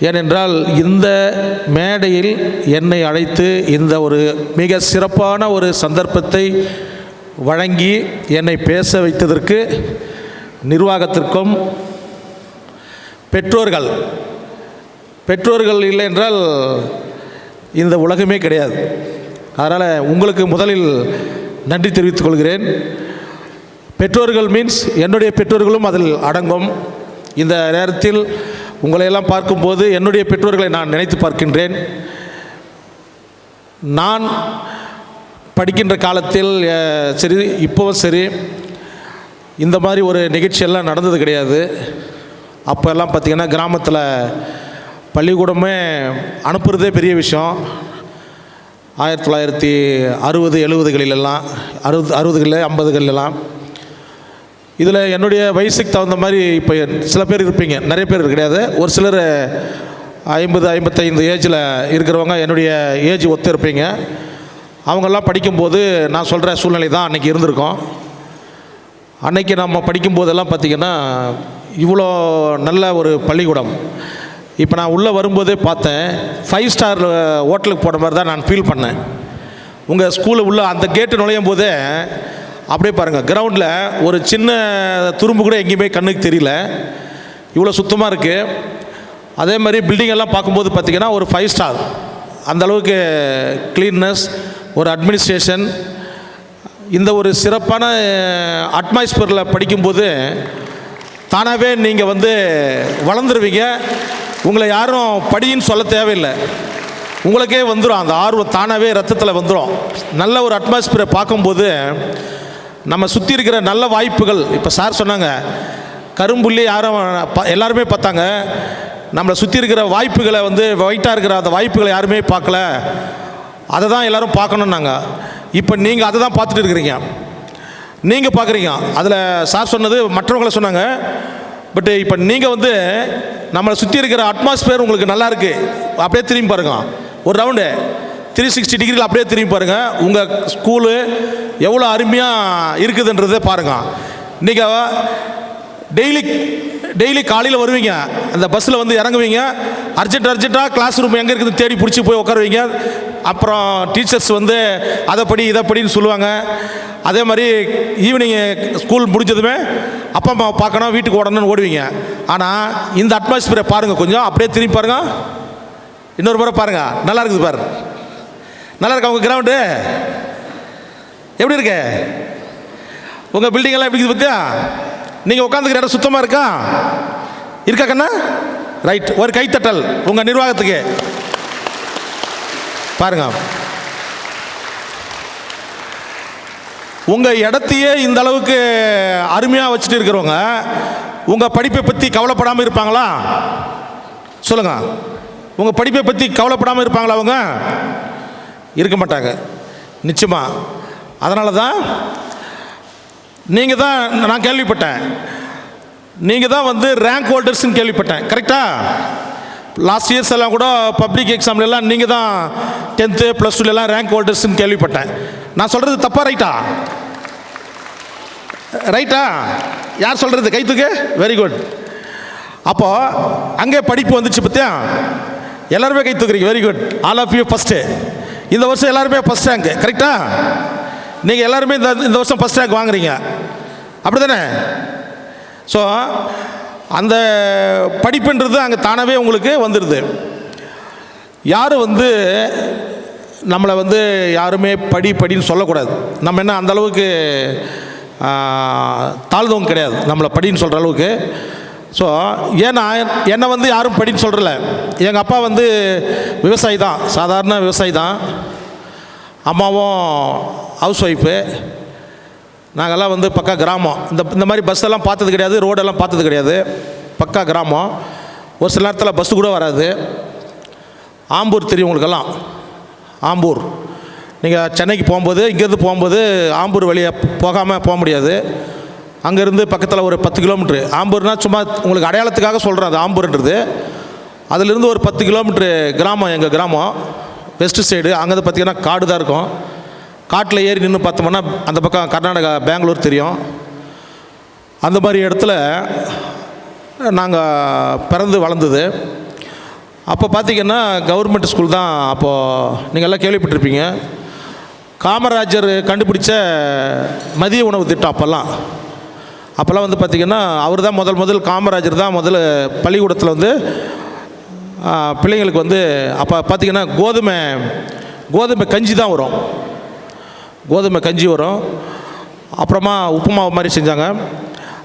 ஏனென்றால் இந்த மேடையில் என்னை அழைத்து இந்த ஒரு மிக சிறப்பான ஒரு சந்தர்ப்பத்தை வழங்கி என்னை பேச வைத்ததற்கு நிர்வாகத்திற்கும் பெற்றோர்கள் பெற்றோர்கள் இல்லை என்றால் இந்த உலகமே கிடையாது. அதனால் உங்களுக்கு முதலில் நன்றி தெரிவித்துக் கொள்கிறேன். பெற்றோர்கள் மீன்ஸ் என்னுடைய பெற்றோர்களும் அதில் அடங்கும். இந்த நேரத்தில் உங்களையெல்லாம் பார்க்கும்போது என்னுடைய பெற்றோர்களை நான் நினைத்து பார்க்கின்றேன். நான் படிக்கின்ற காலத்தில் சரி இப்போவும் சரி இந்த மாதிரி ஒரு நிகழ்ச்சியெல்லாம் நடந்தது கிடையாது. அப்போல்லாம் பார்த்திங்கன்னா கிராமத்தில் பள்ளிக்கூடமே அனுப்புறதே பெரிய விஷயம். ஆயிரத்தி தொள்ளாயிரத்தி அறுபது எழுபதுகளிலெல்லாம் அறுபது அறுபதுகளில் ஐம்பதுகளிலெல்லாம் இதில் என்னுடைய வயசுக்கு தகுந்த மாதிரி இப்போ சில பேர் இருப்பீங்க. நிறைய பேர் கிடையாது. ஒரு சிலர் ஐம்பது ஐம்பத்தைந்து ஏஜில் இருக்கிறவங்க என்னுடைய ஏஜ் ஒத்து இருப்பீங்க. அவங்கெல்லாம் படிக்கும்போது நான் சொல்கிற சூழ்நிலை தான் அன்றைக்கி இருந்திருக்கோம். அன்னைக்கு நம்ம படிக்கும்போதெல்லாம் பார்த்திங்கன்னா இவ்வளோ நல்ல ஒரு பள்ளிக்கூடம். இப்போ நான் உள்ளே வரும்போதே பார்த்தேன். ஃபைவ் ஸ்டார் ஹோட்டலுக்கு போன மாதிரி தான் நான் ஃபீல் பண்ணேன். உங்கள் ஸ்கூலு உள்ள அந்த கேட்டு நுழையும் போதே அப்படியே பாருங்கள் கிரவுண்டில் ஒரு சின்ன துரும்பு கூட எங்கேயுமே கண்ணுக்கு தெரியல. இவ்வளோ சுத்தமாக இருக்குது அதே மாதிரி பில்டிங் எல்லாம் பார்க்கும்போது பார்த்திங்கன்னா ஒரு ஃபைவ் ஸ்டார் அந்த அளவுக்கு க்ளீன்னஸ் ஒரு அட்மினிஸ்ட்ரேஷன் இந்த ஒரு சிறப்பான அட்மாஸ்பியரில் படிக்கும்போது தானாகவே நீங்கள் வந்து வளர்ந்துருவீங்க. உங்களை யாரும் படின்னு சொல்ல தேவையில்லை. உங்களுக்கே வந்துடும் அந்த ஆர்வம் தானாகவே ரத்தத்தில் வந்துடும் நல்ல ஒரு அட்மாஸ்பியரை பார்க்கும்போது நம்ம சுற்றி இருக்கிற நல்ல வாய்ப்புகள் இப்போ சார் சொன்னாங்க கரும்புள்ளி யாரும் ப- எல்லாருமே பார்த்தாங்க நம்மளை சுற்றி இருக்கிற வாய்ப்புகளை வந்து ஒயிட்டாக இருக்கிற அந்த வாய்ப்புகளை யாருமே பார்க்கல. அதை தான் எல்லாரும் பார்க்கணுன்னாங்க இப்போ நீங்கள் அதை தான் பார்த்துட்டு இருக்கிறீங்க. நீங்கள் பார்க்குறீங்க. அதில் சார் சொன்னது மற்றவங்களை சொன்னாங்க. பட் இப்போ நீங்கள் வந்து நம்மளை சுற்றி இருக்கிற அட்மாஸ்பியர் உங்களுக்கு நல்லா இருக்குது அப்படியே திரும்பி பாருங்க. ஒரு ரவுண்டு த்ரீ சிக்ஸ்டி டிகிரியில் அப்படியே திரும்பி பாருங்கள் உங்கள் ஸ்கூலு எவ்வளோ அருமையாக இருக்குதுன்றதை பாருங்கள் இன்றைக்கி டெய்லி டெய்லி காலையில் வருவீங்க. அந்த பஸ்ஸில் வந்து இறங்குவீங்க. அர்ஜென்ட் அர்ஜென்ட்டாக கிளாஸ் ரூம் எங்கே இருக்குதுன்னு தேடி பிடிச்சி போய் உட்காருவீங்க. அப்புறம் டீச்சர்ஸ் வந்து அதை படி இதை படின்னு சொல்லுவாங்க. அதே மாதிரி ஈவினிங் ஸ்கூல் முடிஞ்சதுமே அப்பா அம்மா பார்க்கணும் வீட்டுக்கு ஓடணும்னு ஓடுவீங்க. ஆனால் இந்த அட்மாஸ்பியரை பாருங்கள் கொஞ்சம். அப்படியே திரும்பி பாருங்கள் இன்னொரு முறை பாருங்கள் நல்லா இருக்குது பாரு. நல்லா இருக்கா உங்கள் கிரவுண்டு எப்படி இருக்கு? உங்கள் பில்டிங் எல்லாம் எப்படி இருக்குது பார்த்தியா நீங்கள் உட்காந்துக்கிற இடம் சுத்தமாக இருக்கா? இருக்கா கண்ணா? ரைட் ஒரு கைத்தட்டல் உங்கள் நிர்வாகத்துக்கு. பாருங்க. உங்கள் இடத்தையே இந்த அளவுக்கு அருமையாக வச்சுட்டு இருக்கிறவங்க உங்கள் படிப்பை பற்றி கவலைப்படாமல் இருப்பாங்களா? சொல்லுங்க. உங்கள் படிப்பை பற்றி கவலைப்படாமல் இருப்பாங்களா அவங்க? இருக்க மாட்டாங்க. நிச்சயமாக அதனால தான் நீங்கள் தான் நான் கேள்விப்பட்டேன். நீங்கள் தான் வந்து ரேங்க் ஹோல்டர்ஸ்னு கேள்விப்பட்டேன். கரெக்டாக லாஸ்ட் இயர்ஸ் எல்லாம் கூட பப்ளிக் எக்ஸாம்லலாம் நீங்கள் தான் டென்த்து ப்ளஸ் டூலெலாம் ரேங்க் ஹோல்டர்ஸ்னு கேள்விப்பட்டேன். நான் சொல்கிறது தப்பாக ரைட்டா ரைட்டா யார் சொல்கிறது கைத்துக்கு வெரி குட் அப்போ அங்கே படிப்பு வந்துச்சு பற்றியா எல்லாருமே கை தூக்குறீங்க. Very good all of you first இந்த வருஷம் எல்லாருமே ஃபஸ்ட் ரேங்க் கரெக்டா நீங்கள் எல்லாருமே இந்த இந்த வருஷம் ஃபஸ்ட் ரேங்க் வாங்குறீங்க. அப்படி தானே ஸோ அந்த படிப்புன்றது அங்கே தானாகவே உங்களுக்கு வந்துடுது யாரும் வந்து நம்மளை வந்து யாருமே படி படின்னு சொல்லக்கூடாது. நம்ம என்ன அந்த அளவுக்கு தாழ்ந்தவங்க கிடையாது. நம்மளை படின்னு சொல்கிற அளவுக்கு. ஸோ ஏன்னா என்னை வந்து யாரும் படின்னு சொல்கிறல எங்கள் அப்பா வந்து விவசாயி தான். சாதாரண விவசாயி தான். அம்மாவும் ஹவுஸ் ஒய்ஃபு நாங்கள்லாம் வந்து பக்கா கிராமம். இந்த இந்த மாதிரி பஸ் எல்லாம் பார்த்தது கிடையாது ரோடெல்லாம் பார்த்தது கிடையாது. பக்கா கிராமம். ஒரு சில நேரத்தில் பஸ்ஸு கூட வராது. ஆம்பூர் தெரியும் உங்களுக்கெல்லாம். ஆம்பூர். நீங்கள் சென்னைக்கு போகும்போது இங்கேருந்து போகும்போது ஆம்பூர் வழியாக போகாமல் போக முடியாது. அங்கேருந்து பக்கத்தில் ஒரு பத்து கிலோமீட்ரு ஆம்பூர்னா சும்மா உங்களுக்கு அடையாளத்துக்காக சொல்கிறேன் அது ஆம்பூர்ன்றது. அதிலிருந்து ஒரு பத்து கிலோமீட்ரு கிராமம் எங்கள் கிராமம். வெஸ்ட் சைடு அங்கே பார்த்தீங்கன்னா காடு தான் இருக்கும். காட்டில் ஏறி நின்று பார்த்தோம்னா அந்த பக்கம் கர்நாடகா பெங்களூர் தெரியும். அந்த மாதிரி இடத்துல நாங்கள் பிறந்து வளர்ந்தது. அப்போ பார்த்தீங்கன்னா கவர்மெண்ட் ஸ்கூல் தான் அப்போது நீங்கள் எல்லாம் கேள்விப்பட்டிருப்பீங்க. காமராஜர் கண்டுபிடிச்ச மதிய உணவு திட்டம் அப்போல்லாம். அப்போல்லாம் வந்து பார்த்திங்கன்னா அவர் தான் முதல் முதல் காமராஜர் தான் முதல்ல பள்ளிக்கூடத்தில் வந்து பிள்ளைங்களுக்கு வந்து அப்போ பார்த்திங்கன்னா கோதுமை கோதுமை கஞ்சி தான் வரும். கோதுமை கஞ்சி வரும். அப்புறமா உப்புமாவு மாதிரி செஞ்சாங்க.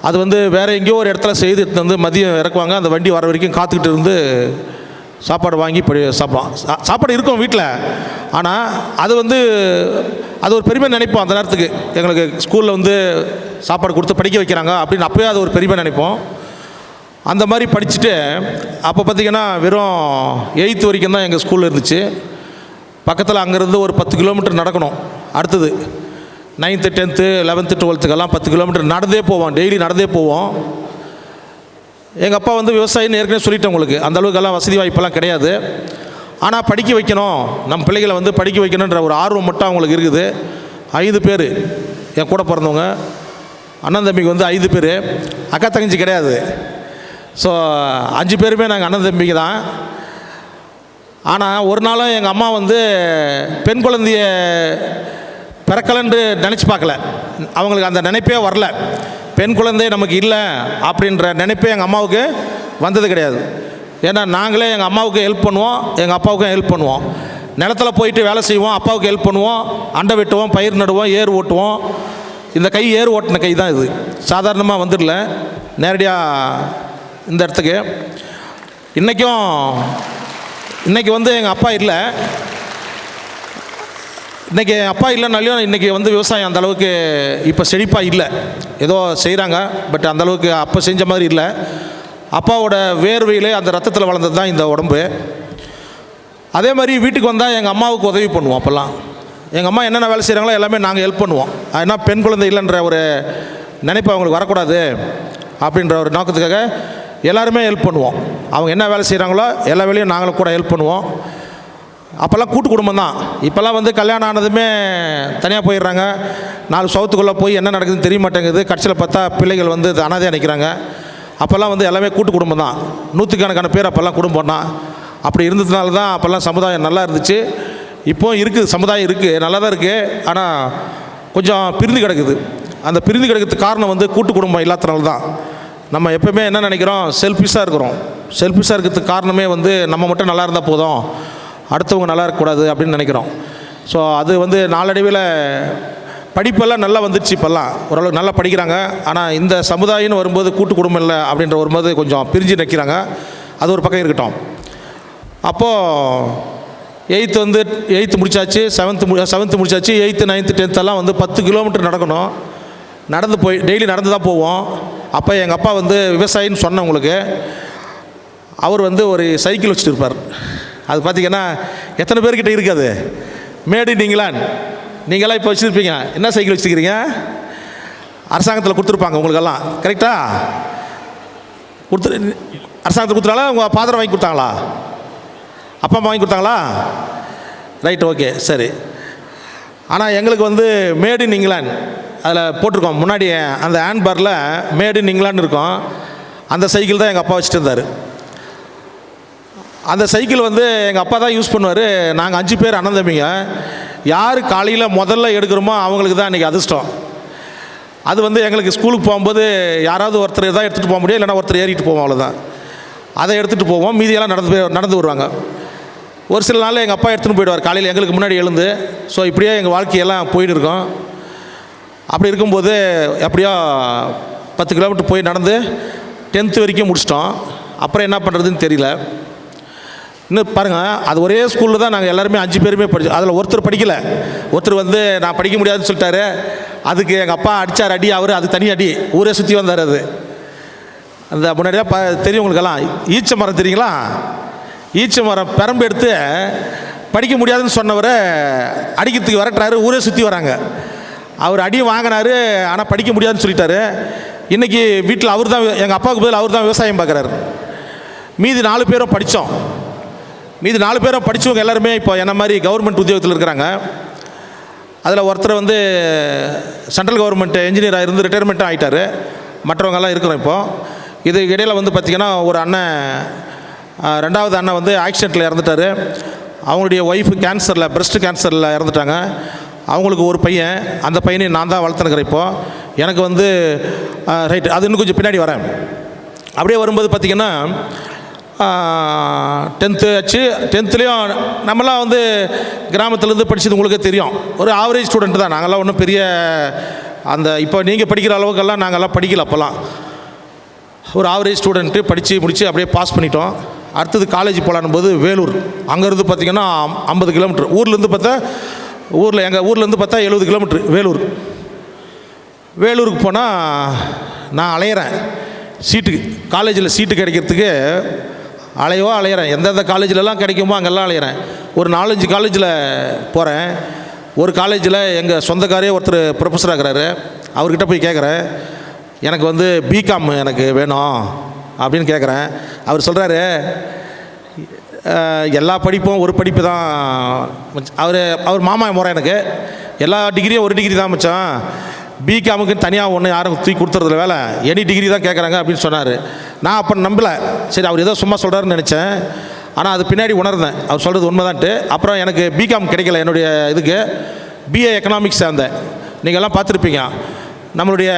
அது வந்து வேறு எங்கேயோ ஒரு இடத்துல செய்து வந்து மதியம் இறக்குவாங்க. அந்த வண்டி வர வரைக்கும் காத்துக்கிட்டு இருந்து சாப்பாடு வாங்கி படி சாப்பிடுவோம் சா- சாப்பாடு இருக்கும் வீட்டில் ஆனால் அது வந்து அது ஒரு பெருமை நினைப்போம் அந்த நேரத்துக்கு. எங்களுக்கு ஸ்கூலில் வந்து சாப்பாடு கொடுத்து படிக்க வைக்கிறாங்க அப்படின்னு அப்போயே அது ஒரு பெருமை நினைப்போம். அந்த மாதிரி படிச்சுட்டு அப்போ பார்த்திங்கன்னா வெறும் எயித்து வரைக்கும் தான் எங்கள் ஸ்கூலில் இருந்துச்சு. பக்கத்தில் அங்கேருந்து ஒரு பத்து கிலோமீட்டர் நடக்கணும் அடுத்தது. நைன்த்து டென்த்து லெவன்த்து டுவெல்த்துக்கெல்லாம் பத்து கிலோமீட்டர் நடந்தே போவோம். டெய்லி நடந்தே போவோம். எங்கள் அப்பா வந்து விவசாயின்னு ஏற்கனவே சொல்லிட்டேன் உங்களுக்கு. அந்த அளவுக்கெல்லாம் வசதி வாய்ப்பெல்லாம் கிடையாது. ஆனால் படிக்க வைக்கணும். நம்ம பிள்ளைகளை வந்து படிக்க வைக்கணுன்ற ஒரு ஆர்வம் மட்டும் அவங்களுக்கு இருக்குது. ஐந்து பேர். என் கூட பிறந்தவங்க. அண்ணன் தம்பிக்கு வந்து ஐந்து பேர். அக்கா தங்கச்சி கிடையாது. ஸோ அஞ்சு பேருமே நாங்கள் அண்ணன் தம்பிக்கு தான். ஆனால் ஒரு நாளும் எங்கள் அம்மா வந்து பெண் குழந்தைய பிறக்கலன்னு நினச்சி பார்க்கல. அவங்களுக்கு அந்த நினைப்பே வரல. பெண் குழந்தை நமக்கு இல்லை அப்படின்ற நினைப்பே எங்கள் அம்மாவுக்கு வந்தது கிடையாது. ஏன்னா நாங்களே எங்கள் அம்மாவுக்கு ஹெல்ப் பண்ணுவோம் எங்கள் அப்பாவுக்கும் ஹெல்ப் பண்ணுவோம். நிலத்துல போயிட்டு வேலை செய்வோம் அப்பாவுக்கு ஹெல்ப் பண்ணுவோம் அண்டை வெட்டுவோம் பயிர் நடுவோம் ஏர் ஓட்டுவோம். இந்த கை ஏர் ஓட்டின கை தான் இது. சாதாரணமாக வந்துடல. நேரடியாக இந்த இடத்துக்கு. இன்றைக்கும் இன்றைக்கி வந்து எங்கள் அப்பா இல்லை. இன்றைக்கி அப்பா இல்லைனாலையும் இன்றைக்கி வந்து விவசாயம் அந்த அளவுக்கு இப்போ செழிப்பாக இல்லை. ஏதோ செய்கிறாங்க பட் அந்த அளவுக்கு அப்போ செஞ்ச மாதிரி இல்லை. அப்பாவோட வேர்வையிலே அந்த ரத்தத்தில் வளர்ந்தது தான் இந்த உடம்பு. அதே மாதிரி வீட்டுக்கு வந்தால் எங்கள் அம்மாவுக்கு உதவி பண்ணுவோம் அப்போல்லாம். எங்கள் அம்மா என்னென்ன வேலை செய்கிறாங்களோ எல்லாமே நாங்கள் ஹெல்ப் பண்ணுவோம். ஏன்னா பெண் குழந்தை இல்லைன்ற ஒரு நினைப்பு அவங்களுக்கு வரக்கூடாது அப்படின்ற ஒரு நோக்கத்துக்காக எல்லாருமே ஹெல்ப் பண்ணுவோம். அவங்க என்ன வேலை செய்கிறாங்களோ எல்லா வேலையும் நாங்களும் கூட ஹெல்ப் பண்ணுவோம். அப்போல்லாம் கூட்டு குடும்பம் தான். இப்போல்லாம் வந்து கல்யாணம் ஆனதுமே தனியாக போயிடுறாங்க. நாலு சவுத்துக்குள்ளே போய் என்ன நடக்குதுன்னு தெரிய மாட்டேங்குது. கடைசியில் பார்த்தா பிள்ளைகள் வந்து அனாதையாக நிற்கிறாங்க அப்போல்லாம் வந்து எல்லாமே கூட்டு குடும்பம் தான். நூற்றுக்கணக்கான பேர் அப்போல்லாம் குடும்பம் தான். அப்படி இருந்ததுனால தான் அப்போல்லாம் சமுதாயம் நல்லா இருந்துச்சு. இப்போ இருக்குது சமுதாயம் இருக்குது நல்லா தான் இருக்குது ஆனால் கொஞ்சம் பிரிந்து கிடக்குது. அந்த பிரிந்து கிடக்கிறதுக்கு காரணம் வந்து கூட்டு குடும்பம் இல்லாதனால தான். நம்ம எப்பவுமே என்ன நினைக்கிறோம்? செல்ஃபிஷாக இருக்கிறோம். செல்ஃபிஷாக இருக்கிறதுக்கு காரணமே வந்து நம்ம மட்டும் நல்லா இருந்தால் போதும். அடுத்தவங்க நல்லா இருக்கக்கூடாது அப்படின்னு நினைக்கிறோம். ஸோ அது வந்து நாளடைவில் படிப்பெல்லாம் நல்லா வந்துடுச்சு இப்போல்லாம். ஓரளவுக்கு நல்லா படிக்கிறாங்க. ஆனால் இந்த சமுதாயம்னு வரும்போது கூட்டு குடும்பம் இல்லை அப்படின்ற வரும்போது கொஞ்சம் பிரிஞ்சு நிற்கிறாங்க அது ஒரு பக்கம் இருக்கட்டும். அப்போது எயித்து வந்து எயித்து முடிச்சாச்சு செவன்த்து மு செவன்த்து முடிச்சாச்சு எயித்து நைன்த்து டென்த்தெல்லாம் வந்து பத்து கிலோமீட்டர் நடக்கணும். நடந்து போய் டெய்லி நடந்து தான் போவோம். அப்போ எங்கள் அப்பா வந்து விவசாயின்னு சொன்னேன் உங்களுக்கு அவர் வந்து ஒரு சைக்கிள் வச்சுட்டு இருப்பார். அது பார்த்தீங்கன்னா எத்தனை பேர்கிட்ட இருக்குது மேடு நீங்களான் நீங்களாம் இப்போ வச்சுருப்பீங்க. என்ன சைக்கிள் வச்சுருக்கிறீங்க? அரசாங்கத்தில் கொடுத்துருப்பாங்க உங்களுக்கெல்லாம். கரெக்டா கொடுத்து அரசாங்கத்தில் கொடுத்துனால உங்கள் பாத்திரம் வாங்கி கொடுத்தாங்களா? அப்பா அம்மா வாங்கி கொடுத்தாங்களா? ரைட் ஓகே சரி. ஆனால் எங்களுக்கு வந்து மேட் இன் இங்கிலாந்து அதில் போட்டிருக்கோம். முன்னாடி அந்த ஹேண்ட்பாரில் மேட் இன் இங்கிலாந்து இருக்கும். அந்த சைக்கிள் தான் எங்கள் அப்பா வச்சுட்டு இருந்தார். அந்த சைக்கிள் வந்து எங்கள் அப்பா தான் யூஸ் பண்ணுவார். நாங்கள் அஞ்சு பேர் அண்ணன் தம்பிங்க. யார் காலையில் முதல்ல எடுக்கிறோமோ அவங்களுக்கு தான் இன்றைக்கி அதிர்ஷ்டம். அது வந்து எங்களுக்கு ஸ்கூலுக்கு போகும்போது யாராவது ஒருத்தர் தான் எடுத்துகிட்டு போக முடியும் இல்லைன்னா ஒருத்தர் ஏறிட்டு போவோம் அவ்வளோதான் அதை எடுத்துகிட்டு போவோம். மீதியெல்லாம் நடந்து போய் நடந்து வருவாங்க. ஒரு சில நாள் எங்கள் அப்பா எடுத்துகிட்டு போயிடுவார். காலையில் எங்களுக்கு முன்னாடி எழுந்து. ஸோ இப்படியே எங்கள் வாழ்க்கையெல்லாம் போயிட்டு இருக்கோம். அப்படி இருக்கும்போது எப்படியோ பத்து கிலோமீட்டர் போய் நடந்து டென்த்து வரைக்கும் முடிச்சிட்டோம். அப்புறம் என்ன பண்ணுறதுன்னு தெரியல. இன்னும் பாருங்கள் அது ஒரே ஸ்கூலில் தான் நாங்கள் எல்லாருமே அஞ்சு பேருமே படித்தோம் அதில் ஒருத்தர் படிக்கலை. ஒருத்தர் வந்து நான் படிக்க முடியாதுன்னு சொல்லிட்டாரு. அதுக்கு எங்கள் அப்பா அடித்தார் அடி அவர் அது தனி அடி. ஊரே சுற்றி வந்தார் அது. அந்த முன்னாடியே ப தெரியும் உங்களுக்கெல்லாம். ஈச்ச மரம் தெரியுங்களா? ஈச்ச மரம் பெரம்பு எடுத்து படிக்க முடியாதுன்னு சொன்னவரை அடிக்கிறதுக்கு வரட்டுறாரு ஊரே சுற்றி வராங்க. அவர் அடி வாங்கினாரு ஆனால் படிக்க முடியாதுன்னு சொல்லிட்டாரு. இன்றைக்கி வீட்டில் அவர் தான் எங்கள் அப்பாவுக்கு பதில் அவர் தான் விவசாயம் பார்க்குறாரு மீதி நாலு பேரும் படித்தோம் மீதி நாலு பேரும் படித்தவங்க எல்லாருமே இப்போ என்ன மாதிரி கவர்மெண்ட் உத்தியோகத்தில் இருக்கிறாங்க. அதில் ஒருத்தர் வந்து சென்ட்ரல் கவர்மெண்ட் என்ஜினியராக இருந்து ரிட்டையர்மெண்ட்டும் ஆகிட்டார் மற்றவங்கெல்லாம் இருக்கிறோம் இப்போது இது இடையில் வந்து பார்த்திங்கன்னா ஒரு அண்ணன் ரெண்டாவது அண்ணன் வந்து ஆக்சிடெண்ட்டில் இறந்துட்டார். அவங்களுடைய ஒய்ஃபு கேன்சரில் பிரஸ்ட் கேன்சரில் இறந்துட்டாங்க. அவங்களுக்கு ஒரு பையன். அந்த பையனை நான் தான் வளர்த்துனுக்கிறேன் இப்போது எனக்கு வந்து ரைட் அது இன்னும் கொஞ்சம் பின்னாடி வரேன். அப்படியே வரும்போது பார்த்திங்கன்னா டென்த்து ஆச்சு. டென்த்துலேயும் நம்மலாம் வந்து கிராமத்துலேருந்து படிச்சது உங்களுக்கே தெரியும். ஒரு ஆவரேஜ் ஸ்டூடெண்ட் தான். நாங்கள்லாம் ஒன்றும் பெரிய அந்த இப்போ நீங்கள் படிக்கிற அளவுக்கெல்லாம் நாங்கள்லாம் படிக்கல அப்போல்லாம் ஒரு ஆவரேஜ் ஸ்டூடெண்ட்டு படித்து முடித்து அப்படியே பாஸ் பண்ணிட்டோம். அடுத்தது காலேஜ் போகலான்னு போது வேலூர். அங்கேருந்து பார்த்திங்கன்னா ஐம்பது கிலோமீட்டர் ஊர்லேருந்து பார்த்தா ஊரில் எங்கள் ஊர்லேருந்து பார்த்தா எழுபது கிலோமீட்ரு வேலூர். வேலூருக்கு போனால் நான் அலையிறேன். சீட்டுக்கு காலேஜில் சீட்டு கிடைக்கிறதுக்கு அலையவோ அலையிறேன். எந்தெந்த காலேஜிலலாம் கிடைக்குமோ அங்கெல்லாம் அலையிறேன். ஒரு நாலஞ்சு காலேஜில் போகிறேன் ஒரு காலேஜில் எங்கள் சொந்தக்காரே ஒருத்தர் ப்ரொஃபஸர் ஆகிறாரு. அவர்கிட்ட போய் கேட்குறேன் எனக்கு வந்து பிகாம் எனக்கு வேணும் அப்படின்னு கேட்குறேன் அவர் சொல்கிறாரு எல்லா படிப்பும் ஒரு படிப்பு தான் அவர் அவர் மாமா முறை எனக்கு. எல்லா டிகிரியும் ஒரு டிகிரி தான் மச்சான். பிகாமுக்கு தனியாக ஒன்று யாரும் தூக்கி கொடுத்துறதுல வேலை. எனி டிகிரி தான் கேட்குறாங்க அப்படின்னு சொன்னார். நான் அப்போ நம்பலை. சரி அவர் ஏதோ சும்மா சொல்கிறாருன்னு நினச்சேன். ஆனால் அது பின்னாடி உணர்ந்தேன். அவர் சொல்கிறது உண்மைதான்ட்டு. அப்புறம் எனக்கு பிகாம் கிடைக்கல என்னுடைய இதுக்கு. பிஏ எக்கனாமிக்ஸ் சேர்ந்தேன் நீங்கள் எல்லாம் பார்த்துருப்பீங்க. நம்மளுடைய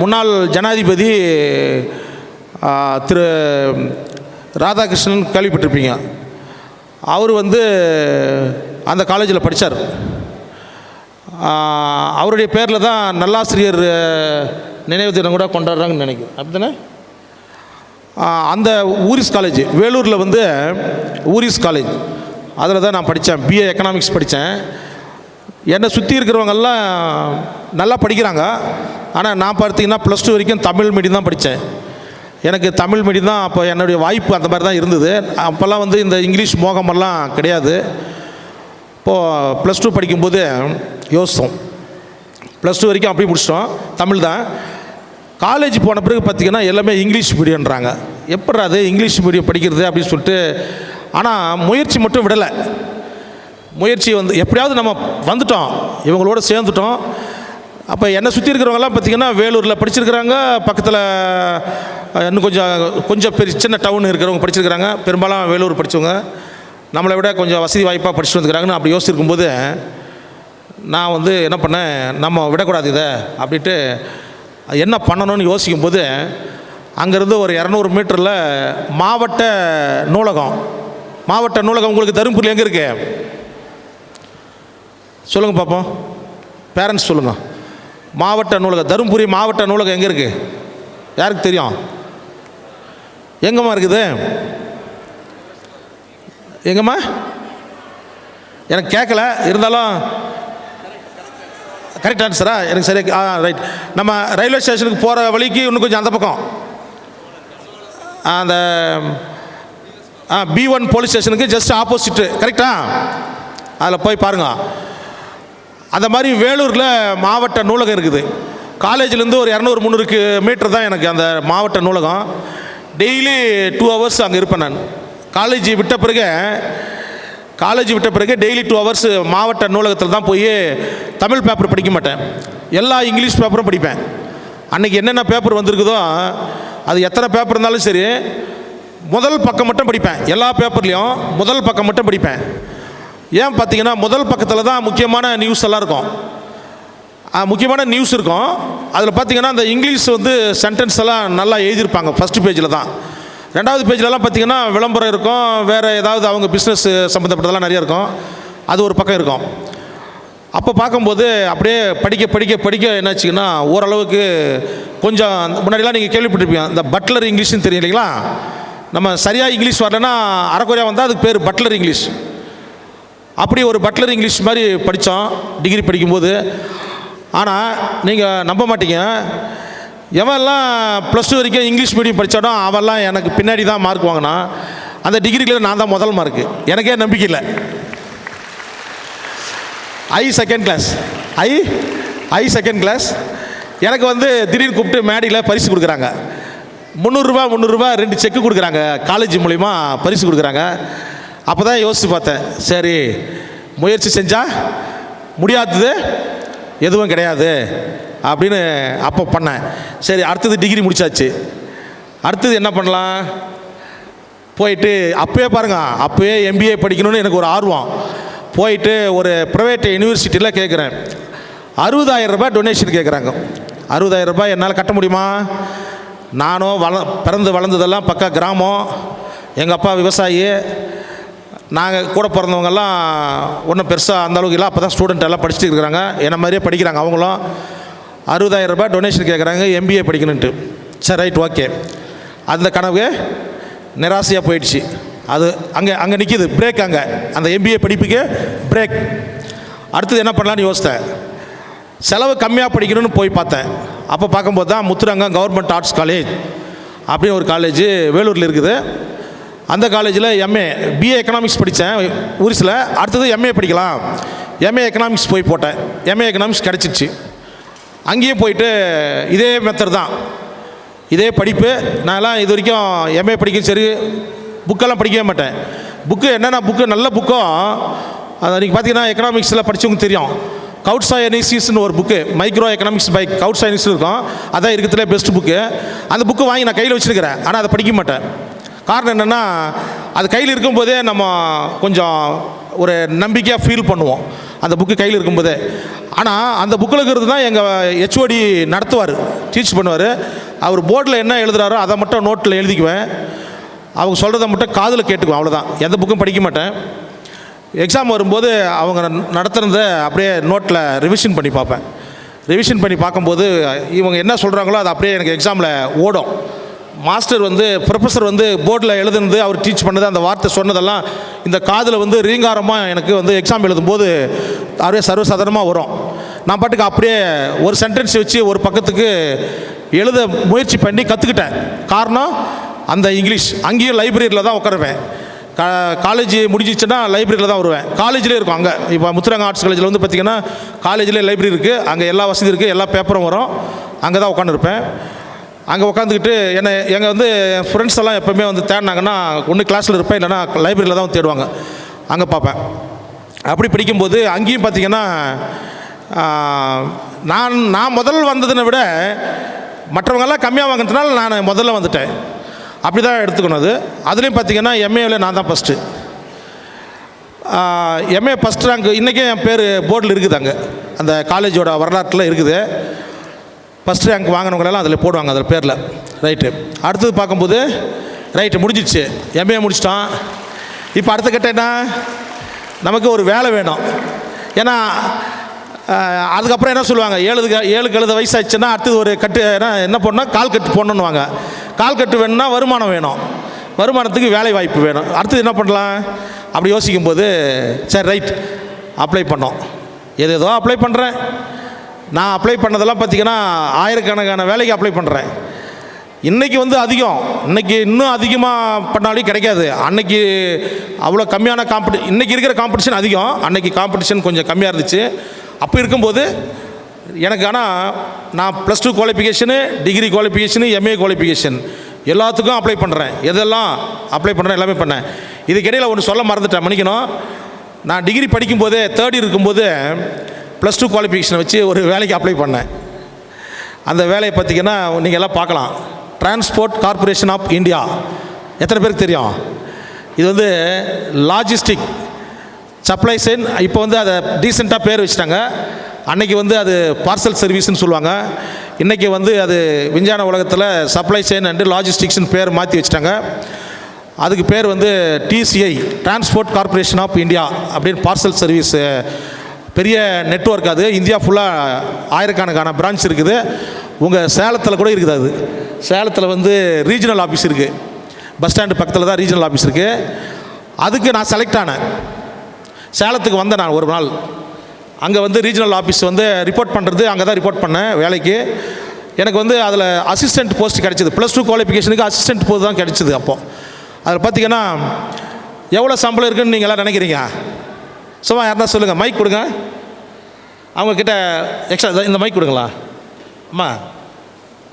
முன்னாள் ஜனாதிபதி திரு ராதாகிருஷ்ணன் கேள்விப்பட்டிருப்பீங்க. அவர் வந்து அந்த காலேஜில் படித்தார் அவருடைய பேரில் தான் நல்லாசிரியர் நினைவு தினம் கூட கொண்டாடுறாங்கன்னு நினைக்கிறேன். அப்படித்தானே அந்த ஊரிஸ் காலேஜ் வேலூரில் வந்து ஊரிஸ் காலேஜ் அதில் தான் நான் படித்தேன் பிஏ எக்கனாமிக்ஸ் படித்தேன். என்னை சுற்றி இருக்கிறவங்கெல்லாம் நல்லா படிக்கிறாங்க. ஆனால் நான் பார்த்தீங்கன்னா ப்ளஸ் டூ வரைக்கும் தமிழ் மீடியம் தான் படித்தேன். எனக்கு தமிழ் மீடியம் தான் அப்போ என்னுடைய வாய்ப்பு அந்த மாதிரி தான் இருந்தது. அப்போல்லாம் வந்து இந்த இங்கிலீஷ் மோகமெல்லாம் கிடையாது. இப்போது ப்ளஸ் டூ படிக்கும்போது யோசித்தோம். ப்ளஸ் டூ வரைக்கும் அப்படி முடிச்சிட்டோம். தமிழ் தான். காலேஜ் போன பிறகு பார்த்திங்கன்னா எல்லாமே இங்கிலீஷ் மீடியன்றாங்க எப்பட்றா அது இங்கிலீஷ் மீடியம் படிக்கிறது அப்படின்னு சொல்லிட்டு ஆனால் முயற்சி மட்டும் விடலை. முயற்சி வந்து எப்படியாவது நம்ம வந்துட்டோம். இவங்களோட சேர்ந்துட்டோம். அப்போ என்னை சுற்றி இருக்கிறவங்கலாம் பார்த்திங்கன்னா வேலூரில் படிச்சிருக்கிறாங்க. பக்கத்தில் இன்னும் கொஞ்சம் கொஞ்சம் பெரிய சின்ன டவுன் இருக்கிறவங்க படிச்சிருக்கிறாங்க. பெரும்பாலும் வேலூர் படித்தவங்க நம்மளை விட கொஞ்சம் வசதி வாய்ப்பாக படிச்சுட்டு வந்துக்கிறாங்கன்னு அப்படி யோசிச்சிருக்கும்போது நான் வந்து என்ன பண்ணேன் நம்ம விடக்கூடாது இதை அப்படின்ட்டு என்ன பண்ணணும்னு யோசிக்கும்போது அங்கேருந்து ஒரு இரநூறு மீட்டரில் மாவட்ட நூலகம் மாவட்ட நூலகம் உங்களுக்கு தருமபுரியில் எங்கே இருக்கு? சொல்லுங்கள் பார்ப்போம் பேரண்ட்ஸ் சொல்லுங்கள் மாவட்ட நூலகம் தருமபுரி மாவட்ட நூலகம் எங்கே இருக்குது யாருக்கு தெரியும்? எங்கம்மா இருக்குது? எங்கம்மா? எனக்கு கேட்கல இருந்தாலும் கரெக்ட் ஆன்சரா எனக்கு சரி ஆ ரைட் நம்ம ரயில்வே ஸ்டேஷனுக்கு போகிற வழிக்கு இன்னும் கொஞ்சம் அந்த பக்கம். அந்த ஆ பி ஒன் போலீஸ் ஸ்டேஷனுக்கு ஜஸ்ட் ஆப்போசிட்டு கரெக்டா அதில் போய் பாருங்கள் அந்த மாதிரி வேலூரில் மாவட்ட நூலகம் இருக்குது. காலேஜ்லேருந்து ஒரு இரநூறு முந்நூறு மீட்டர் தான் எனக்கு அந்த மாவட்ட நூலகம். டெய்லி டூ ஹவர்ஸ் அங்கே இருப்பேன் நான். காலேஜ் விட்ட பிறகு காலேஜ் விட்ட பிறகு டெய்லி டூ ஹவர்ஸ் மாவட்ட நூலகத்தில் தான் போய் தமிழ் பேப்பர் படிக்க மாட்டேன். எல்லா இங்கிலீஷ் பேப்பரும் படிப்பேன். அன்றைக்கி என்னென்ன பேப்பர் வந்திருக்குதோ அது எத்தனை பேப்பர் இருந்தாலும் சரி முதல் பக்கம் மட்டும் படிப்பேன். எல்லா பேப்பர்லேயும் முதல் பக்கம் மட்டும் படிப்பேன். ஏன் பார்த்தீங்கன்னா முதல் பக்கத்தில் தான் முக்கியமான நியூஸ் எல்லாம் இருக்கும். முக்கியமான நியூஸ் இருக்கும். அதில் பார்த்தீங்கன்னா அந்த இங்கிலீஷ் வந்து சென்டென்ஸ் எல்லாம் நல்லா எழுதியிருப்பாங்க. ஃபஸ்ட் பேஜில் தான். ரெண்டாவது பேஜ்லலாம் பார்த்தீங்கன்னா விளம்பரம் இருக்கும் வேறு ஏதாவது அவங்க பிஸ்னஸ் சம்மந்தப்பட்டதெல்லாம் நிறைய இருக்கும். அது ஒரு பக்கம் இருக்கும். அப்போ பார்க்கும்போது அப்படியே படிக்க படிக்க படிக்க என்னாச்சுன்னா ஓரளவுக்கு கொஞ்சம் அந்த முன்னாடிலாம் நீங்கள் கேள்விப்பட்டிருப்பீங்க இந்த பட்லர் இங்கிலீஷ்னு தெரியும் இல்லைங்களா? நம்ம சரியாக இங்கிலீஷ் வரலன்னா அரைக்குறையாக வந்தால் அதுக்கு பேர் பட்லர் இங்கிலீஷ். அப்படி ஒரு பட்லர் இங்கிலீஷ் மாதிரி படித்தோம் டிகிரி படிக்கும்போது. ஆனால் நீங்கள் நம்ப மாட்டீங்க. எவன்லாம் ப்ளஸ் டூ வரைக்கும் இங்கிலீஷ் மீடியம் படித்தானோ அவன்லாம் எனக்கு பின்னாடி தான் மார்க் வாங்கினா அந்த டிகிரியில் நான் தான் முதல் மார்க்கு எனக்கே நம்பிக்கை இல்லை. I second class I I second class எனக்கு வந்து திடீர்னு கூப்பிட்டு மேடையில் பரிசு கொடுக்குறாங்க. முந்நூறுரூவா முந்நூறுரூவா ரெண்டு செக்கு கொடுக்குறாங்க. காலேஜ் மூலிமா பரிசு கொடுக்குறாங்க. அப்போ தான் யோசித்து பார்த்தேன். சரி முயற்சி செஞ்சால் முடியாதது எதுவும் கிடையாது. அப்படின்னு அப்போ பண்ணேன். சரி அடுத்தது டிகிரி முடிச்சாச்சு. அடுத்தது என்ன பண்ணலாம்? போயிட்டு அப்போயே பாருங்க அப்போயே எம்பிஏ படிக்கணும்னு எனக்கு ஒரு ஆர்வம். போயிட்டு ஒரு ப்ரைவேட் யூனிவர்சிட்டியில் கேட்குறேன் அறுபதாயிரம் ரூபாய் டொனேஷன் கேட்குறாங்க அறுபதாயிரம் ரூபாய் என்னால் கட்ட முடியுமா? நானும் வள பிறந்து வளர்ந்ததெல்லாம் பக்கா கிராமம். எங்கள் அப்பா விவசாயி. நாங்கள் கூட பிறந்தவங்கெல்லாம் ஒன்றும் பெருசாக அந்த அளவுக்கு இல்லை. அப்போ தான் ஸ்டூடெண்ட் எல்லாம் படிச்சுட்டு இருக்கிறாங்க. என்ன மாதிரியே படிக்கிறாங்க அவங்களும். அறுபதாயிரம் ரூபாய் டொனேஷன் கேட்குறாங்க எம்பிஏ படிக்கணுன்ட்டு சரி ரைட் ஓகே அந்த கனவு நிராசையாக போயிடுச்சு. அது அங்கே அங்கே நிற்கிது பிரேக் அங்கே. அந்த எம்பிஏ படிப்புக்கு பிரேக் அடுத்தது என்ன பண்ணலான்னு யோசித்தேன். செலவு கம்மியாக படிக்கணும்னு போய் பார்த்தேன். அப்போ பார்க்கும்போது தான் முத்துரங்கம் கவர்மெண்ட் ஆர்ட்ஸ் காலேஜ் அப்படின்னு ஒரு காலேஜ் வேலூரில் இருக்குது. அந்த காலேஜில் எம்ஏ பிஏ எக்கனாமிக்ஸ் படித்தேன் உரிசில் அடுத்தது எம்ஏ படிக்கலாம். எம்ஏ எக்கனாமிக்ஸ் போய் போட்டேன். எம்ஏ எக்கனாமிக்ஸ் கிடச்சிருச்சு. அங்கேயே போயிட்டு இதே மெத்தட் தான். இதே படிப்பு. நான்லாம் இது வரைக்கும் எம்ஏ படிக்க சரி புக்கெல்லாம் படிக்கவே மாட்டேன். புக்கு என்னென்ன புக்கு நல்ல புக்கோ அதை நீங்கள் பார்த்தீங்கன்னா எக்கனாமிக்ஸில் படித்தவங்க தெரியும். கவுட்ஸா எனிசிஸ்னு ஒரு book micro economics by Koutsoyiannis இருக்கும். அதான் இருக்கிறதுலே பெஸ்ட் புக்கு அந்த புக்கு வாங்கி நான் கையில் வச்சுருக்கிறேன். ஆனால் அதை படிக்க மாட்டேன். காரணம் என்னென்னா அது கையில் இருக்கும்போதே நம்ம கொஞ்சம் ஒரு நம்பிக்கையாக ஃபீல் பண்ணுவோம். அந்த புக்கு கையில் இருக்கும்போதே. ஆனால் அந்த புக்கில் இருக்கிறது தான் எங்கள் ஹெச்ஓடி நடத்துவார். டீச் பண்ணுவார். அவர் போர்டில் என்ன எழுதுறாரோ அதை மட்டும் நோட்டில் எழுதிக்குவேன். அவங்க சொல்கிறத மட்டும் காதில் கேட்டுக்குவேன் அவ்வளோதான் எந்த புக்கும் படிக்க மாட்டேன். எக்ஸாம் வரும்போது அவங்க நடத்துனத அப்படியே நோட்டில் ரிவிஷன் பண்ணி பார்ப்பேன். ரிவிஷன் பண்ணி பார்க்கும்போது இவங்க என்ன சொல்கிறாங்களோ அது அப்படியே எனக்கு எக்ஸாமில் ஓடும். மாஸ்டர் வந்து ப்ரொஃபஸர் வந்து போர்டில் எழுதுனது அவர் டீச் பண்ணது அந்த வார்த்தை சொன்னதெல்லாம் இந்த காதில் வந்து ரீங்காரமாக எனக்கு வந்து எக்ஸாம் எழுதும்போது அப்படியே சர்வசாதாரணமாக வரும். நான் பாட்டுக்கு அப்படியே ஒரு சென்டென்ஸ் வச்சு ஒரு பக்கத்துக்கு எழுத முயற்சி பண்ணி கற்றுக்கிட்டேன் காரணம் அந்த இங்கிலீஷ். அங்கேயும் லைப்ரரியில் தான் உட்காருவேன். கா காலேஜ் முடிஞ்சிச்சுன்னா லைப்ரரியில் தான் வருவேன். காலேஜ்லேயே இருக்கும் அங்கே. இப்போ முத்துரங்க ஆர்ட்ஸ் காலேஜில் வந்து பார்த்திங்கன்னா காலேஜ்லேயே லைப்ரரி இருக்குது அங்கே எல்லா வசதியும் இருக்குது எல்லா பேப்பரும் வரும். அங்கே தான் உட்காந்துருப்பேன் அங்கே உட்காந்துக்கிட்டு என்னை எங்கள் வந்து ஃப்ரெண்ட்ஸ் எல்லாம் எப்போவுமே வந்து தேடினாங்கன்னா ஒன்று கிளாஸில் இருப்பேன் இல்லைன்னா லைப்ரரியில் தான் வந்து தேடுவாங்க. அங்கே பார்ப்பேன். அப்படி படிக்கும்போது அங்கேயும் பார்த்தீங்கன்னா நான் நான் முதல் வந்ததை விட மற்றவங்கெல்லாம் கம்மியாக வாங்கினதுனால நான் முதல்ல வந்துட்டேன். அப்படி தான் எடுத்துக்கணும் அது. அதுலேயும் பார்த்தீங்கன்னா எம்ஏவில் நான் தான் ஃபஸ்ட்டு எம்ஏ ஃபஸ்ட் ரேங்க் இன்றைக்கே என் பேர் போர்டில் இருக்குது அங்கே. அந்த காலேஜோட வரலாற்றில் இருக்குது. ஃபஸ்ட் ரேங்க் வாங்கினவங்களெல்லாம் அதில் போடுவாங்க அதில் பேரில். ரைட்டு அடுத்தது பார்க்கும்போது ரைட்டு முடிஞ்சிச்சு எம்ஏ முடிச்சிட்டான். இப்போ அடுத்த கட்ட என்ன? நமக்கு ஒரு வேலை வேணும். ஏன்னா அதுக்கப்புறம் என்ன சொல்லுவாங்க? ஏழு ஏழுக்கு எழுத வயசாச்சுன்னா அடுத்தது ஒரு கட்டு என்ன என்ன பண்ணால் கால் கட்டு போடணுன்னுவாங்க. கால் கட்டு வேணும்னா வருமானம் வேணும். வருமானத்துக்கு வேலை வாய்ப்பு வேணும். அடுத்தது என்ன பண்ணலாம்? அப்படி யோசிக்கும்போது சரி ரைட் அப்ளை பண்ணோம். எது ஏதோ அப்ளை பண்ணுறேன் நான் அப்ளை பண்ணதெல்லாம் பார்த்தீங்கன்னா ஆயிரக்கணக்கான வேலைக்கு அப்ளை பண்ணுறேன் இன்றைக்கி வந்து அதிகம். இன்றைக்கி இன்னும் அதிகமாக பண்ணாலும் கிடைக்காது. அன்னைக்கு அவ்வளோ கம்மியான காம்படி இன்றைக்கி இருக்கிற காம்படிஷன் அதிகம். அன்னைக்கு காம்படிஷன் கொஞ்சம் கம்மியாக இருந்துச்சு. அப்போ இருக்கும்போது எனக்கு ஆனால் நான் plus two qualification degree qualification MA qualification எல்லாத்துக்கும் அப்ளை பண்ணுறேன் எதெல்லாம் அப்ளை பண்ணுறேன் எல்லாமே பண்ணேன். இதுக்கிடையில் ஒன்று சொல்ல மறந்துட்டேன் மன்னிக்கணும். நான் டிகிரி படிக்கும்போதே தேர்ட் இயர் இருக்கும்போது ப்ளஸ் டூ குவாலிஃபிகேஷனை வச்சு ஒரு வேலைக்கு அப்ளை பண்ணேன். அந்த வேலையை பார்த்தீங்கன்னா நீங்கள் எல்லாம் பார்க்கலாம். டிரான்ஸ்போர்ட் கார்ப்பரேஷன் ஆஃப் இந்தியா எத்தனை பேருக்கு தெரியும்? இது வந்து லாஜிஸ்டிக் சப்ளை செயின் இப்போ வந்து அதை டீசெண்டாக பேர் வச்சுட்டாங்க. அன்னைக்கு வந்து அது பார்சல் சர்வீஸ்னு சொல்லுவாங்க. இன்றைக்கி வந்து அது விஞ்ஞான உலகத்தில் சப்ளை செயின் அண்டு லாஜிஸ்டிக்ஸ்னு பேர் மாற்றி வச்சுட்டாங்க. அதுக்கு பேர் வந்து TCI transport corporation of India அப்படின்னு பார்சல் சர்வீஸ் பெரிய நெட்ஒர்க் அது. இந்தியா ஃபுல்லாக ஆயிரக்கணக்கான பிரான்ச் இருக்குது. உங்கள் சேலத்தில் கூட இருக்குது அது. சேலத்தில் வந்து ரீஜனல் ஆஃபீஸ் இருக்குது பஸ் ஸ்டாண்டு பக்கத்தில் தான் ரீஜனல் ஆஃபீஸ் இருக்குது அதுக்கு நான் செலக்ட் ஆனேன். சேலத்துக்கு வந்தேன் நான் ஒரு நாள். அங்கே வந்து ரீஜனல் ஆஃபீஸ் வந்து ரிப்போர்ட் பண்ணுறது அங்கே தான் ரிப்போர்ட் பண்ணேன் வேலைக்கு. எனக்கு வந்து அதில் அசிஸ்டண்ட் போஸ்ட் கிடச்சிது. ப்ளஸ் டூ குவாலிஃபிகேஷனுக்கு அசிஸ்டன்ட் போஸ்ட் தான் கிடச்சிது அப்போது அதில் பார்த்தீங்கன்னா எவ்வளோ சம்பளம் இருக்குன்னு நீங்களாம் எல்லாம் நினைக்கிறீங்க? சும்மா யாருன்னா சொல்லுங்கள் மைக் கொடுங்க. அவங்க கிட்ட எக்ஸ்ட்ரா இந்த மைக் கொடுங்களா? அம்மா.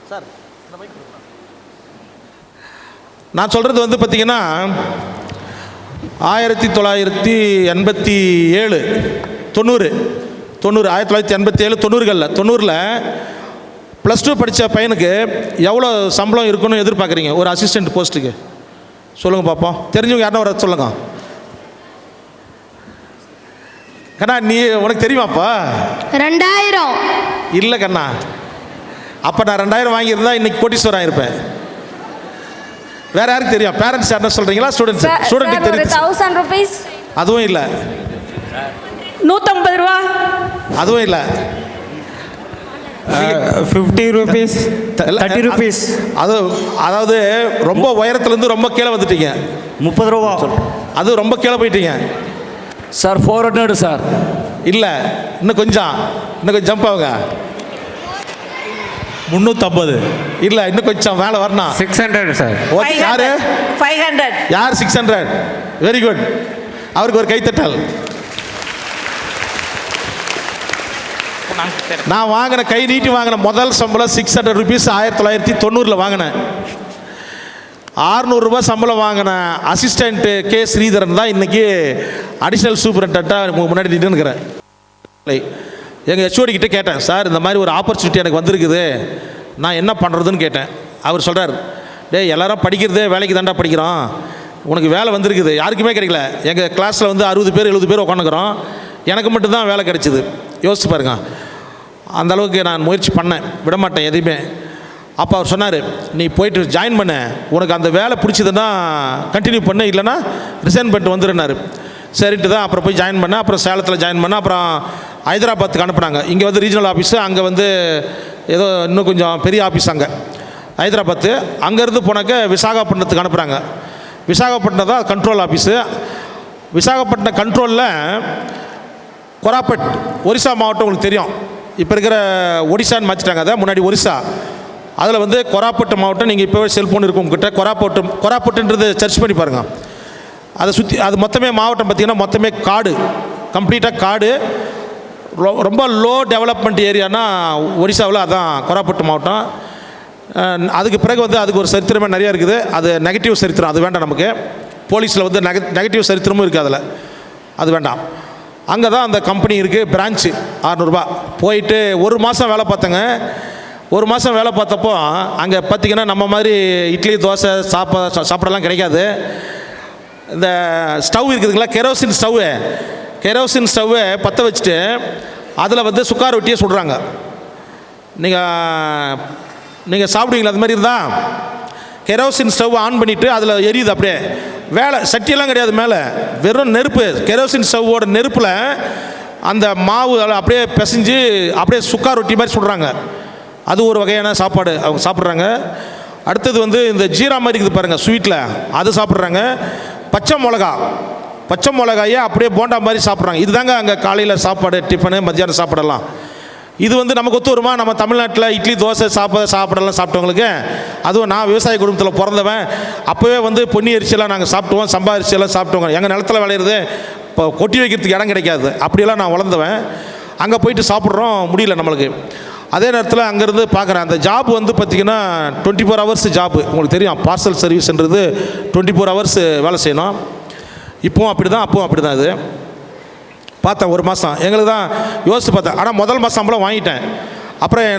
சார் இந்த மைக் நான் சொல்கிறது வந்து பார்த்தீங்கன்னா ஆயிரத்தி தொள்ளாயிரத்தி எண்பத்தி ஏழு தொண்ணூறு தொண்ணூறு ஆயிரத்தி தொள்ளாயிரத்தி எண்பத்தி ஏழு தொண்ணூறுகளில் தொண்ணூறில் ப்ளஸ் டூ படித்த பையனுக்கு எவ்வளோ சம்பளம் இருக்குன்னு எதிர்பார்க்குறீங்க? ஒரு அசிஸ்டன்ட் போஸ்ட்டுக்கு சொல்லுங்கள் பார்ப்போம் தெரிஞ்சவங்க யாருன்னா வர சொல்லுங்க. கண்ணா நீ உனக்கு தெரியுமாப்பா ரெண்டாயிரம். இல்லை கண்ணா. அப்போ நான் ரெண்டாயிரம் வாங்கியிருந்தா இன்னைக்கு கோட்டீஸ்வரன் ஆயிருப்பேன். வேற யாருக்கு தெரியும்? பேரண்ட்ஸ் யாருன்னா சொல்கிறீங்களா ஸ்டூடெண்ட்ஸ் ஸ்டூடெண்ட்டுக்கு தெரியும் தௌசண்ட் ருபீஸ் அதுவும் இல்லை. நூற்றம்பது ரூபா. அதுவும் இல்லை. ஃபிஃப்டி ருபீஸ் தேர்ட்டி ருபீஸ் அது அதாவது ரொம்ப உயரத்துலேருந்து ரொம்ப கீழே வந்துட்டீங்க. முப்பது ரூபா. அது ரொம்ப கீழே போயிட்டீங்க. சார் ஃபோர் ஹண்ட்ரட் சார் இல்லை இன்னும் கொஞ்சம். இன்னும் கொஞ்சம் ஜம்ப் ஆகுங்க முந்நூற்றம்பது இல்லை இன்னும் கொஞ்சம் மேலே வரணும். சிக்ஸ் ஹண்ட்ரட் சார் ஓகே யாரு? ஃபைவ் ஹண்ட்ரட் யார் சிக்ஸ் ஹண்ட்ரட் வெரி குட் அவருக்கு ஒரு கைத்தட்டல். நான் வாங்கின கை நீட்டி வாங்கின முதல் சம்பளம் சிக்ஸ் ஹண்ட்ரட் ருபீஸ் ஆயிரத்தி தொள்ளாயிரத்தி தொண்ணூறில் வாங்கினேன். ஆறுநூறுரூவா சம்பளம் வாங்கின அசிஸ்டண்ட்டு கே ஸ்ரீதரன் தான் இன்றைக்கி அடிஷ்னல் சூப்பரண்டாக முன்னாடி நின்றுக்கிறேன் எங்கள் ஹெச்ஓடி கிட்டே கேட்டேன் சார் இந்த மாதிரி ஒரு ஆப்பர்ச்சுனிட்டி எனக்கு வந்திருக்குது. நான் என்ன பண்ணுறதுன்னு கேட்டேன். அவர் சொல்கிறார் டேய் எல்லாரும் படிக்கிறதே வேலைக்கு தாண்டா படிக்கிறோம். உனக்கு வேலை வந்திருக்குது. யாருக்குமே கிடைக்கல. எங்கள் கிளாஸில் வந்து அறுபது பேர் எழுபது பேர் உட்காந்துக்கிறோம். எனக்கு மட்டும்தான் வேலை கிடைச்சிது. யோசிச்சு பாருங்க. அந்த அளவுக்கு நான் முயற்சி பண்ணேன். விட மாட்டேன் எதையுமே. அப்போ அவர் சொன்னார் நீ போயிட்டு ஜாயின் பண்ண. உனக்கு அந்த வேலை பிடிச்சதுன்னா கண்டினியூ பண்ண இல்லைன்னா ரிசைன் பண்ணிட்டு வந்துருனாரு சரின்ட்டு தான் அப்புறம் போய் ஜாயின் பண்ணேன் அப்புறம் சேலத்தில் ஜாயின் பண்ணேன் அப்புறம் ஹைதராபாத்துக்கு அனுப்புனாங்க. இங்கே வந்து ரீஜனல் ஆஃபீஸு அங்கே வந்து ஏதோ இன்னும் கொஞ்சம் பெரிய ஆஃபீஸ் அங்கே. ஹைதராபாத்து அங்கேருந்து போனாக்க விசாகப்பட்டினத்துக்கு அனுப்புகிறாங்க விசாகப்பட்டினம் தான் கண்ட்ரோல் ஆஃபீஸு விசாகப்பட்டினம் கண்ட்ரோலில் கொராப்பட் ஒரிசா மாவட்டம் உங்களுக்கு தெரியும். இப்போ இருக்கிற ஒடிசான்னு மாற்றிட்டாங்க அதை முன்னாடி ஒரிசா. அதில் வந்து கொராப்பட்டு மாவட்டம் நீங்கள் இப்போவே செல்ஃபோன் இருக்கும் உங்ககிட்ட. கொராப்பட்டு கொராப்பட்டுன்றது சர்ச் பண்ணி பாருங்கள் அதை சுற்றி அது மொத்தமே மாவட்டம் பார்த்திங்கன்னா மொத்தமே காடு. கம்ப்ளீட்டாக காடு. ரொ- ரொம்ப லோ டெவலப்மெண்ட் ஏரியானா ஒரிசாவில் அதான் கொராப்பட்டு மாவட்டம். அதுக்கு பிறகு வந்து அதுக்கு ஒரு சரித்திரமே நிறையா இருக்குது. அது நெகட்டிவ் சரித்திரம் அது வேண்டாம் நமக்கு. போலீஸில் வந்து நெக நெகட்டிவ் சரித்திரமும் இருக்குது அதில். அது வேண்டாம். அங்கே தான் அந்த கம்பெனி இருக்குது பிரான்ச்சு ஆறுநூறுபா போயிட்டு ஒரு மாதம் வேலை பார்த்தேங்க. ஒரு மாதம் வேலை பார்த்தப்போ அங்கே பார்த்தீங்கன்னா நம்ம மாதிரி இட்லி தோசை சாப்பா சா- சாப்பிடலாம் கிடைக்காது. இந்த ஸ்டவ் இருக்குதுங்களா? கெரோசின் ஸ்டவ்வு கெரோசின் ஸ்டவ்வை பற்ற வச்சுட்டு அதில் வந்து சுக்கார் ரொட்டியை சுடுறாங்க. நீங்கள் நீங்கள் சாப்பிடுவீங்களா? அது மாதிரி இருந்தால் கெரோசின் ஸ்டவ் ஆன் பண்ணிவிட்டு அதில் எரியுது அப்படியே. வேலை சட்டியெல்லாம் கிடையாது மேலே. வெறும் நெருப்பு. கெரோசின் ஸ்டவ்வோட நெருப்பில் அந்த மாவு அப்படியே பிசைஞ்சு அப்படியே சுக்கா ரொட்டி மாதிரி சுடுறாங்க. அது ஒரு வகையான சாப்பாடு அவங்க சாப்பிட்றாங்க. அடுத்தது வந்து இந்த ஜீரா மாதிரி இருக்குது பாருங்கள் ஸ்வீட்டில் அது சாப்பிட்றாங்க. பச்சை மிளகா. பச்சை மிளகாயை அப்படியே போண்டா மாதிரி சாப்பிட்றாங்க. இதுதாங்க அங்கே காலையில் சாப்பாடு டிஃபனு மத்தியானம் சாப்பிடலாம் இது வந்து நமக்கு ஒத்து வருமா? நம்ம தமிழ்நாட்டில் இட்லி தோசை சாப்பாடு சாப்பிடலாம் சாப்பிட்டவங்களுக்கு? அதுவும் நான் விவசாய குடும்பத்தில் பிறந்தவன். அப்போவே வந்து பொன்னி அரிசியெல்லாம் நாங்கள் சாப்பிடுவோம் சம்பா அரிசியெல்லாம் சாப்பிட்டுவோங்க எங்கள் நிலத்துல விளையிறது இப்போ கொட்டி வைக்கிறதுக்கு இடம் கிடைக்காது. அப்படியெல்லாம் நான் வளர்ந்தவன். அங்கே போயிட்டு சாப்பிட்றோம் முடியல நம்மளுக்கு. அதே நேரத்தில் அங்கேருந்து பார்க்குறேன். அந்த ஜாப் வந்து பார்த்திங்கன்னா டுவெண்ட்டி ஃபோர் ஹவர்ஸ் ஜாப்பு உங்களுக்கு தெரியும் பார்சல் சர்வீஸ்ன்றது டுவெண்ட்டி ஃபோர் ஹவர்ஸ் வேலை செய்யணும். இப்போவும் அப்படி தான் அப்போவும் அப்படி தான் இது. பார்த்தேன் ஒரு மாதம் எங்களுக்கு தான் யோசித்து பார்த்தேன். ஆனால் முதல் மாதம் சம்பளம் வாங்கிட்டேன். அப்புறம் எனக்கு